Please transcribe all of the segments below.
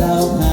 เร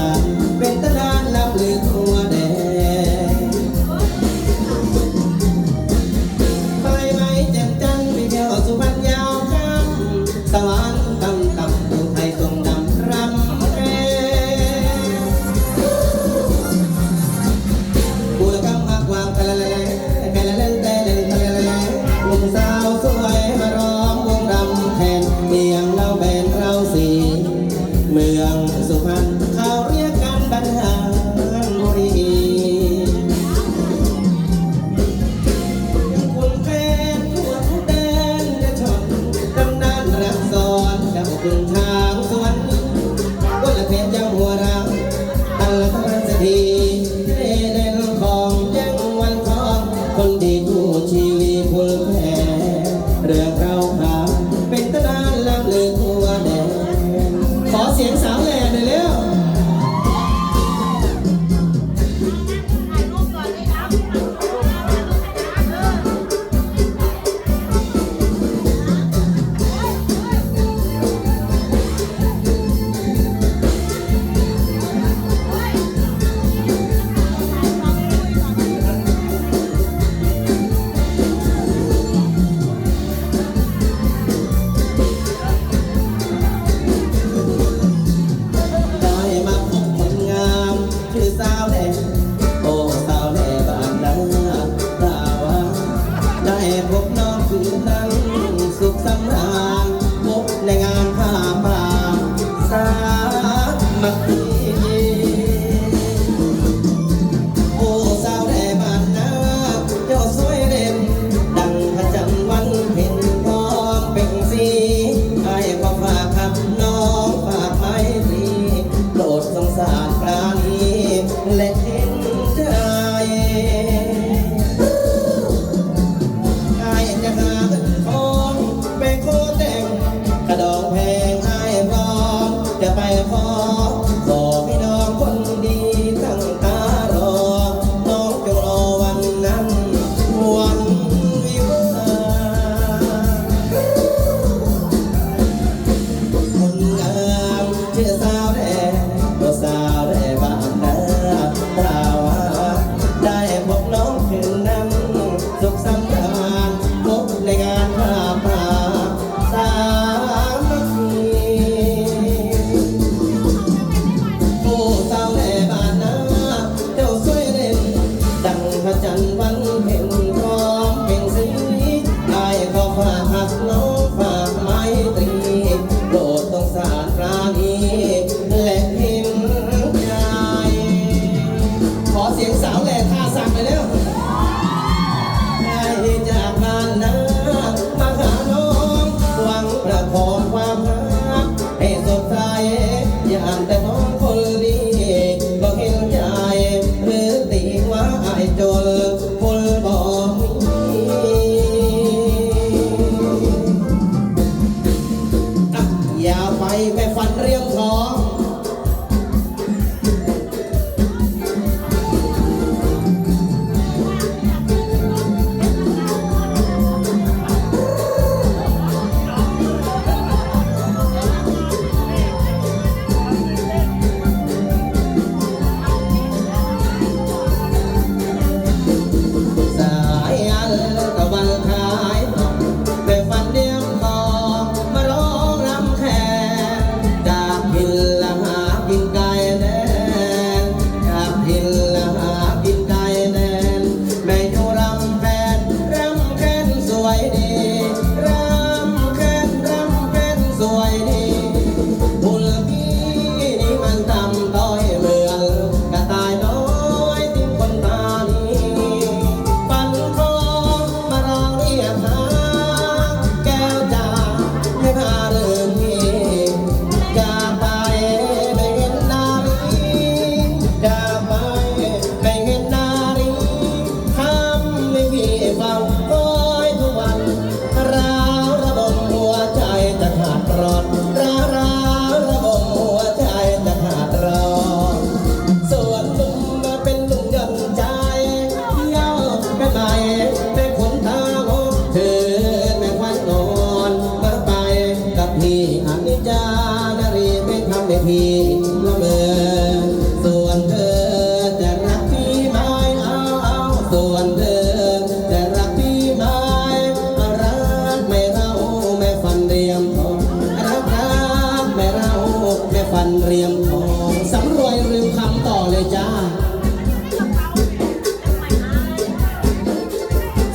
ตัวนเมแต่รักพี่ไหมรักไม่เราไม่ฟันเรียมทองรักรักไม่เราไม่ฟันเรียมทองสำรวยลืมคำต่อเลยจ้า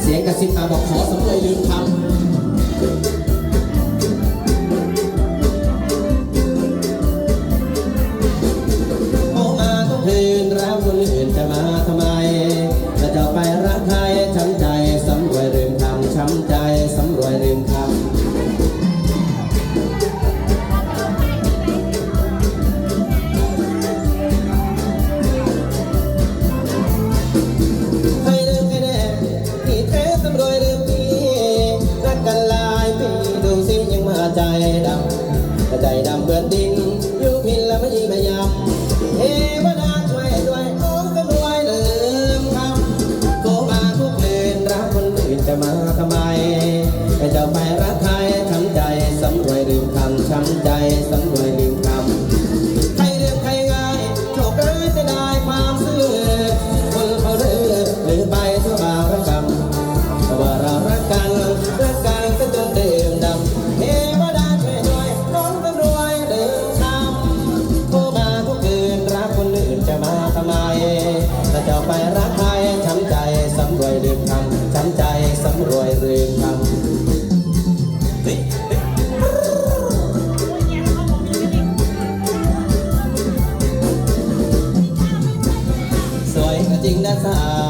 เสียงกระซิบมาบอกขอสำรวยลืมค มา สา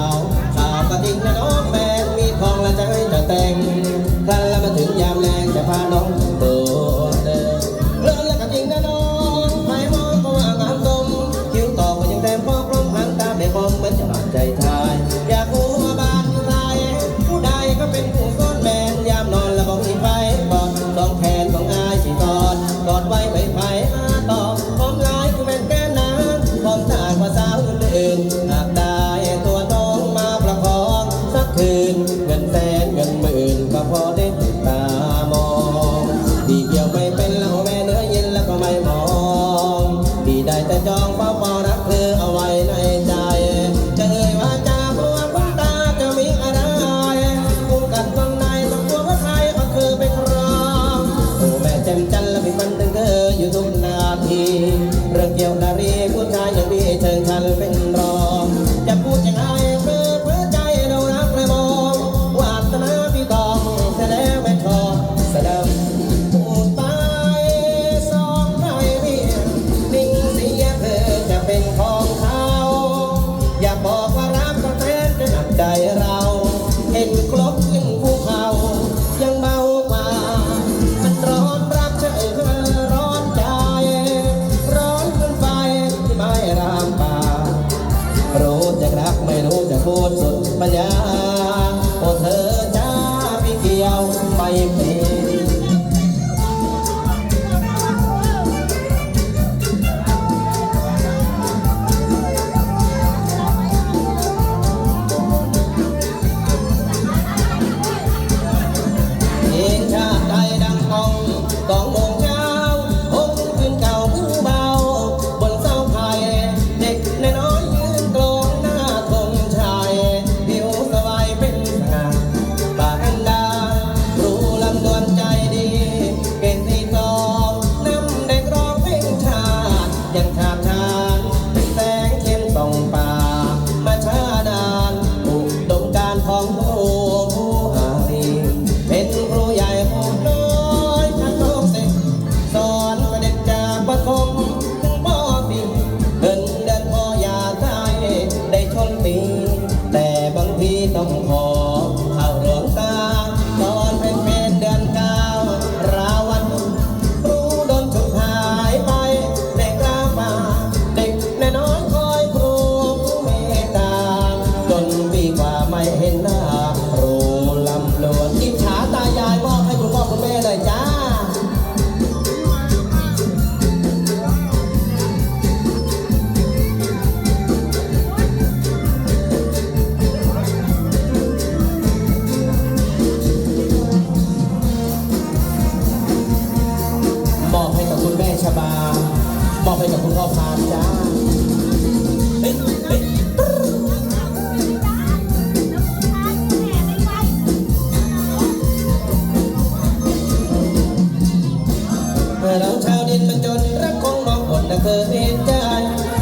อเห็นใจ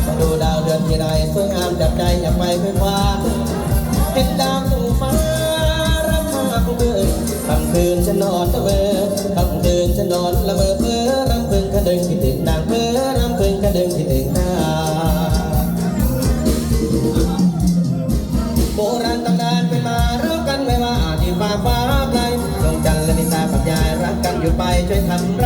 มาดูดาวเดือนที่ไรสวยงามจับใจอยากไปเพื่อความเห็นดาวสู่ฟ้าราคาของเธอคำคืนฉันนอนละเมอคำคืนฉันนอนละเมอเพ้อรำพึงกระดึงคิดถึงนางเพ้อรำพึงกระดึงคิดถึงนางโบราณตำนานเป็นมารู้กันไม่ว่าที่ฟ้าฟ้าไกลดวงจันทร์และนิตากับยายรักกันอยู่ไปช่วยทำไร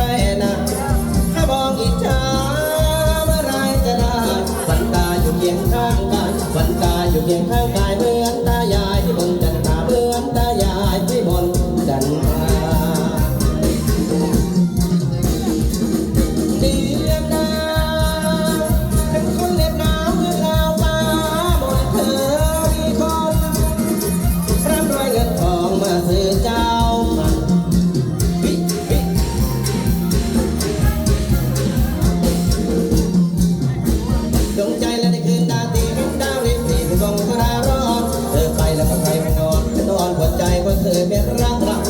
อ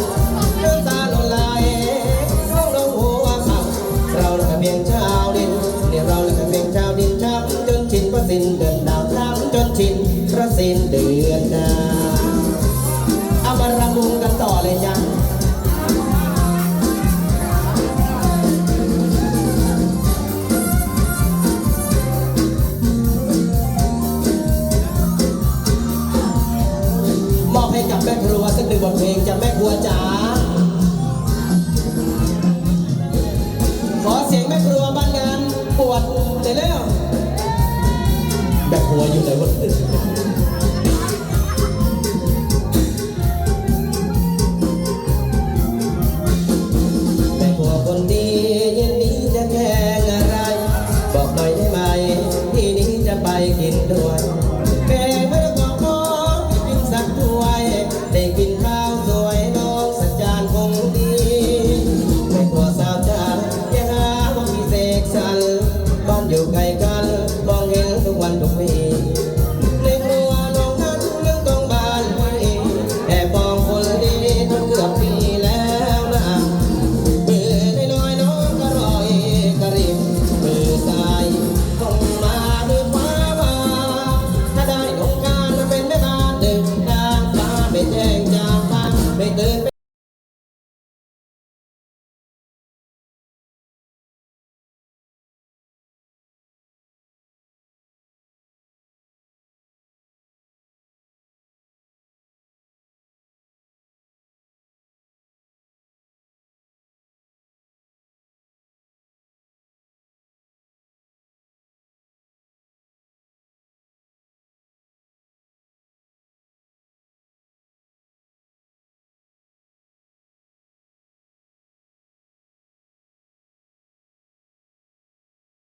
กับแม่ครัวสักหนึ่งบทเพลงจากแม่ครัวจ๋า ขอเสียงแม่ครัวบ้านงานปวดเสร็จแล้วแม่ครัวอยู่ไหนวะ